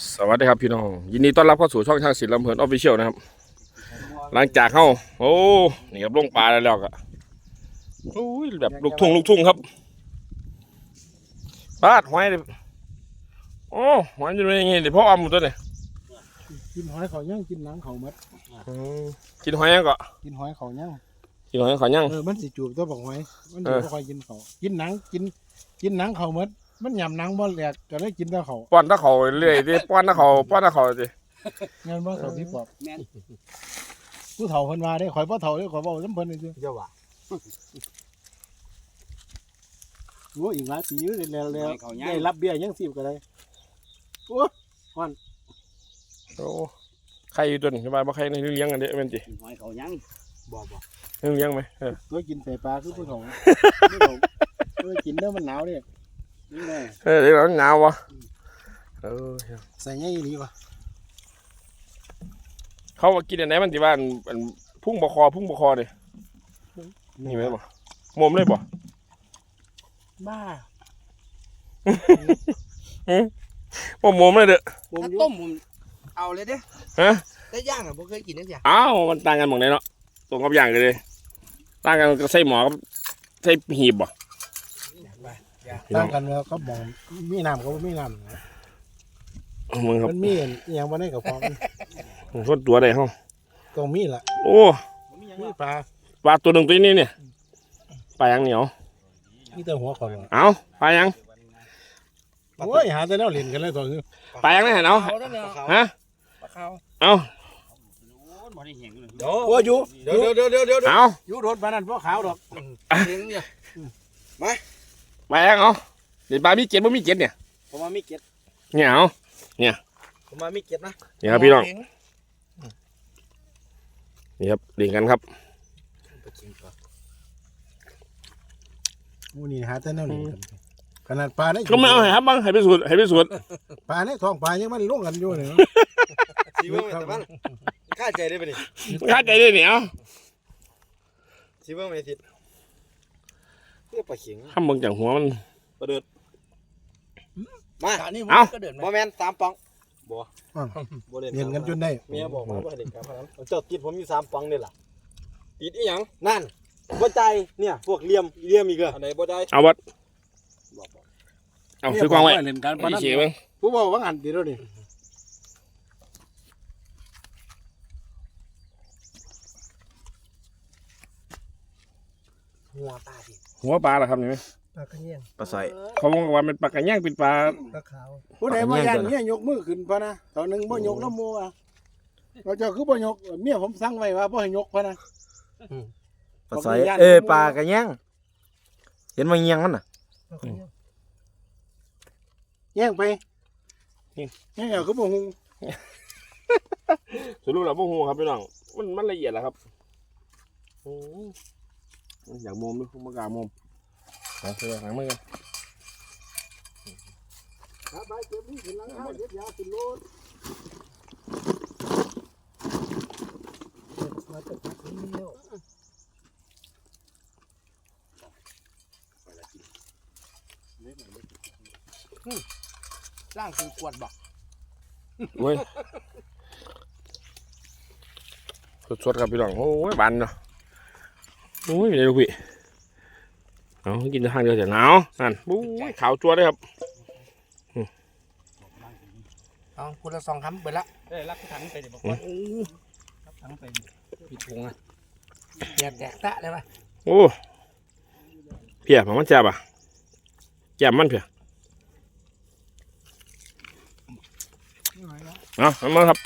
สวัสดีครับพี่น้อง ยินดีต้อนรับเข้าสู่ช่องช่างศิลป์ลำเพลินออฟฟิเชียลนะครับ หลังจากเข้าโอ้นี่ครับลงปลาแล้วแล้วก็โอ้ยแบบลูกทุ่งลูกทุ่งครับปาดหอยเลยโอ้หอยจะเป็นยังไงเดี๋ยวพ่อเอาหมดตัวเนี่ยกินหอยเขาย่างกินหนังเขามัดกินหอยยังก็กินหอยเขาย่างกินหอยขอยังเออมันสิจูบตัวบอกหอยมันเอสิอบ่ค่อยกินเขากินหนังกิน กินหนังเขามัด มันยำหนังบ่แหลกก็เลยกินแต่เขาป้อนตะเขาเรื่อยดิป้อนตะเขาป้อนตะเขาดิเงินบ่เขาที่ปอบแม่นผู้เฒ่าเพิ่นว่าได้ข่อยบ่เฒ่าเด้ข่อยเว้าซ้ำเพิ่นนี่ซื่อเจ้าว่าโอ้อีกหลายปีอยู่แล้วแล้วหอยเขาย่างได้รับเบี้ยยังสิบก็ได้โอ้โอ้ใครอยู่ตัวนี้สบายบ่ใครในเลี้ยงกันเด้เป็นจิหอยเขายังบ่บ่เลี้ยงไหมเออตัวกินแต่ปลาคือผู้เฒ่าผู้เฒ่าเออกินเด้อมันหนาวเด้นี่แน่ เออเดี๋ยวเราหนาววะเออใส่ใหญ่อีหลีว่ะเขาว่ากินอันไหนมันที่ว่าอันอันพุ่งบคอพุ่งบคอเลยนี่ไหมบ่มมเลยบ่บ้าบ่มมเลยเด้อผมถ้าอยู่ต้มผมเอาเลยเด้ฮะแต่ย่างอะบ่เคยกินจังซี่อ้าวมันต่างกันหมดเลยเนาะตรงกับอย่างกันเลยต่างกันก็ใส่หมอกับใส่หีบบ่ พี่น้ต่าองงกันแล้วก็มองมีน้ำก็บ่มีน้ำนะมึงครับมันมีอันอหยังบ่ได้กับพอมันมึงคนตัวใดห้องต้องมีล่ะโอ้มีปลาปลาตัวหนึ่งตัวนี้เนี่ยปลายังเหนียวมีแต่หัวเขาเลยเอาปลายังโอ้ยหาแต่แนวเล่นกันเลยตอนนี้ปลายังได้เห็นเอาเขาเนี่ยฮะปลาขาวเอาบ่ได้เห็นเลยโอ้ยอยู่เดี๋ยวเดี๋ยวเดี๋ยวเดี๋ยวเอาอยู่รถปานนั้นบ่ขาวดอกเห็นเนี่ยป ลายังเอาเดี๋ยวปลามีเจ็ดบ่มีเจ็ดเนี่ยผมว่ามีเก็ดเนี่ยเอาผมว่ามีเก็ดนะเนี่ยครับพี่น้องนี่ครับเล่นกันครับหมูนี่หาแต่แนวเล่นกันขนาดปลาในก็ไม่เอาให้ครับบังให้ไปสูตรให้ไปสูตรปลาในท้องปลายังมันลงกันอยู่เนี่ยสิเบิ่งแต่บ้านค่าใจได้บ่ดิเข้าใจได้เนี่ยเอาสิเบิ่งไม่ติด เรียกปลาเข็งข้ามเบิ่งจากหัวมัน ปลาเดือดมาเอาบ่แม่น3ปองบ่บ่เล่นเล่นกันจนได้เมียบอกว่าบ่ให้เล่นการพนันเจ้าติดผมอยู่3ปองนี่ล่ะติดอีหยังนั่นบ่ใจายเนี่ยพวกเหลี่ยมเหลี่ยมอีกเหรออันไหนบ่ได้เอาวัดบอกบอกเอาซื้อกวางไว้เล่นกันปานพี่นั้นเฉียเบิ่งผู้บอกว่างันดีแล้วนี่ หัวตาดิหัวปลาเหรอครับนี่ไหมปลากระเนียงปลาใส่เขาบอกว่าเป็นปลากระย่างเป็นปลา ปลาขาวผู้ใดบ่ยันเนี่ยยกมือขึ้นพะนะตอนหนึงบ่ยกน้ำมูอะเราเจ้าคือบ่ยกเมียผมสั่งไว้ว่าบ่ให้ยกพะนะปลาใสเออปลากระย่างเห็นมันเงียงมันน่ะแย่งไปแย่งเอาคือบ่ฮู้สรุปแล้วพวกหูครับพี่น้องมันมันละเอียดแล้วครับโอ้ย อยากมุมด้วยมากล้ามุมเอาเสื้อหางมือกันครับไปเก็บนี่ขึ้นหลังคาเก็บยาขึ้นรถมาจากที่นี่ร่างคือกวดบ่เว้ยสดๆครับพี่น้องโอ้ยบานเนาะ โอ้ยเดี๋ยวลูกพี่เอากินทางเดียวจะหนาวนั่นโอ้ยขาวจัวเลยครับเอาคนละสองคำเบิดละได้รักถังไปดิบอกว่ารักถังไปปิดพุงอะแยกแตกตะได้ป่ะโอ้เพียมันมันแจ่บอะแจ่บมันเพียเอาเอามาครับ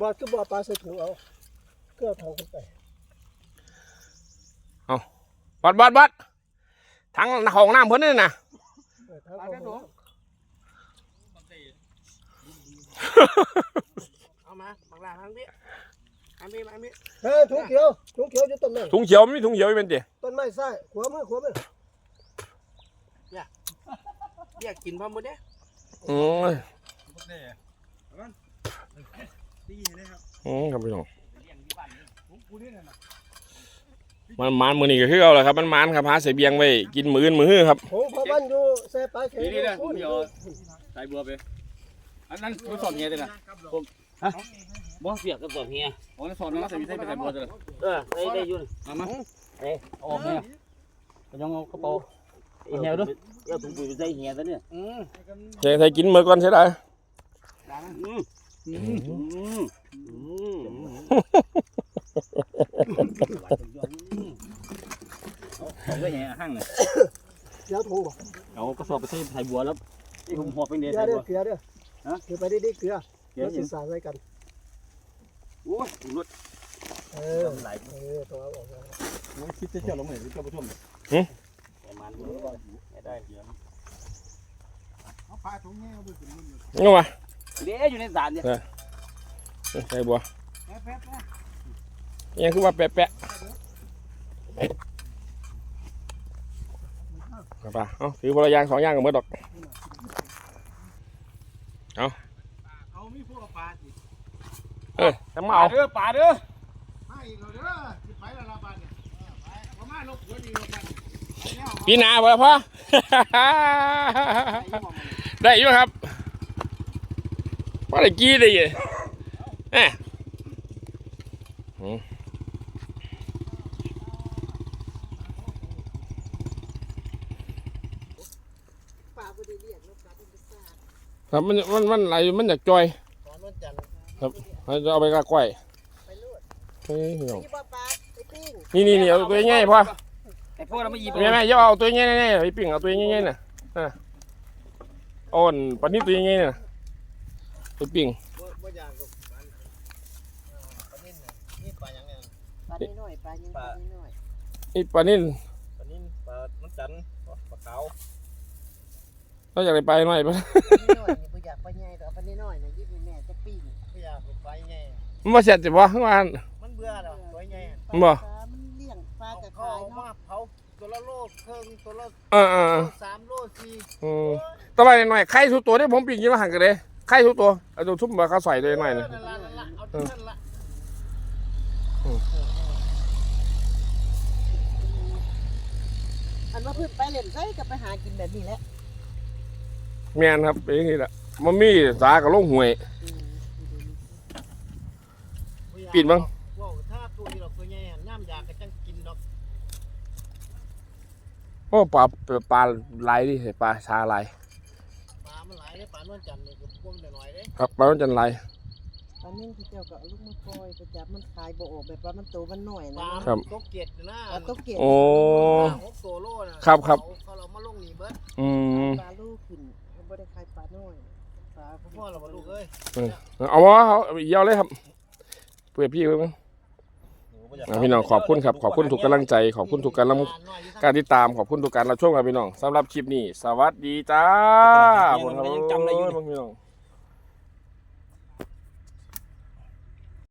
บ่คือบ่ปลาใส่ถุงเอาก็เอาทางขึ้นไป บัดบัดบัดทางของน้ำเพิ่นนี่นะเออทางเข้าห้องเอามาบังลาทางนี้ทางนี้ทางนี้เฮ้ยถุงเขียวถุงเขียวอยู่ต้นนั้นถุงเขียวมีถุงเขียวอีกเป็นดิต้นไม้ใส่ขวามือขวามือเรียกกินพร้อมหมดเนี่ยอืมอืมครับพี่น้อง มันมันมือนี่ก็คือเอาแหละครับมันมันครับหาใส่เบียงไว้กินมืออื่นมือฮื้อครับผมพอบ้านอยู่ใส่ปลาเข็งนี่นี่นะผมยอใส่บัวไปอันนั้นมันสอนเงี้ยเลยนะผมฮะบ่เปียกกับสอนเงี้ยอ๋อสอนน้องใส่ใส่ไปใส่บัวเลยเออได้ได้ยุ่นมามาเอ้ออกเงี้ยยังเอากระเป๋าเงี้ยด้วยเอาถุงปุ๋ยไปใส่เงี้ยซะเนี่ยอืมใส่ใส่กินมือก่อนใช่ได้อืมอืมอืมอืม เอาไปเงี้ยห้างเลยเดี๋ยวโทรเอากระสอบไปใส่ใส่บัวแล้วไอ้ผมหอบเป็นเดียเกลืใส่อเด้บัอว เกลือเด้อฮะ เกลือไปดิเกลือเดี๋ยวแล้วสิสาไว้กัน โอ้ยรถเออ ไหลเออตัวเอาออกมาคิดจะเจ้าลงเหมือนเจ้าผู้ชมประมาณนี้ได้เดี๋ยวเอาพาถุงแง่เอาไปขึ้นมันงัวเดี๋ยวอยู่ในศาลเนี่ยใส่บัวแป๊บๆนะยังคือว่าแปะแปะ เอาไปเอาถือพลยางสองอย่างกับมือดอกเอามีพวกปลาสิเออจะมาเอาเด้อป่าเด้อมาอีกแล้วเด้อสิไปแล้วละบาดเนี่ยไปเอามาลบหัวดีลบกันเอาแนวเอาปีหนาบ่ล่ะพ่อได้อยู่ครับว่าได้กี้ได้ยังเอ๊ะ ป่าบ่ได้เรียกนกกาเป็นซ่า ครับมันมันมันไหลมันอยากจอยตอนวันจันทร์เราจะเอาไปกะกล้วยไปลูดเฮ้ยพี่น้องนี่บ่ปลาไปปิ้งนี่นี่นี่เอาตัวใหญ่ๆพ่อไอ้พวกเราไม่ยิบแม่แม่อย่าเอาตัวใหญ่ๆๆไปปิ้งเอาตัวใหญ่ๆน่ะอะอ่อนปานนี้ตัวใหญ่ๆน่ะไปปิ้งบ่บ่อย่างกับปลาเอ่อปลานิ่นน่ะนี่ปลาหยังไงปลาน้อยปลายังปลาน้อยนี่ปานนี้ปลานิ่นปลาน้ำจันปลาขาว เราอยากได้ไปหน่อยปะปลาน้อยนี่บ่อยากปลาใหญ่ดอกปลาน้อยน่ะยิบให้แม่จะปิ้งบ่อยากปลาใหญ่มันมาเสร็จจะบ่ข้างล่างมันเบื่อแล้วตัวใหญ่บ่ ปลามันเลี้ยงปลากับขายเนาะเผาตัวละโลครึ่งตัวละเออเออโลเออสามโลสี่อืมต่อไปหน่อยไข่ทุกตัวที่ผมปิ้งกินมาหันกันเลยไข่ทุกตัวเอาตัวทุ่มมาข้าวใส่เลยหน่อยเอนึองนั่นละนั่นละเอาที่นั่นละอันว่าเพิ่นไปเล่นไสก็ไปหากินแบบนี้แหละ แม่นครับเป็นอย่างนี้แหละมันมีสากับลงหวย ปิดบ้างว้าวถ้าตัวนี้ดอกตัวใหญ่อะน้ำยาก็จังกินดอกโอ้ปลาปลาลายดิปลาชาลายปลามันหลายเด้ปลานวลจันทร์นี่ก็พวงแต่น้อยเด้ครับปลาต้นจันลายปลานิ่งที่เจ้าก็เอาลูกมาปล่อยไปจับมันขายบ่ออกแบบว่ามันโตมันน้อยปนะลาครับ ตกเกล็ดนะปลาตกเกียโอ้หกตัวโลน่ะครับครับ เขาเรามาลงนี่เบิดอืมปลาลูกขึ้นมัน บ่ได้ขายปลาน้อยปลาพ่อเราบ่ลูกเอ้ยเอาวะเอาเยี่ยวเลยครับเพื่อพี่เพิ่งเอาพี่น้องขอบคุณครับ ขอบคุณทุกกำลังใจ ขอบคุณทุกการรับปลาน้อยอยู่ทางการติดตาม ขอบคุณทุกการรับชมครับพี่น้องสำหรับคลิปนี้ สวัสดีจ้ายังจำได้อยู่โพี่น้อง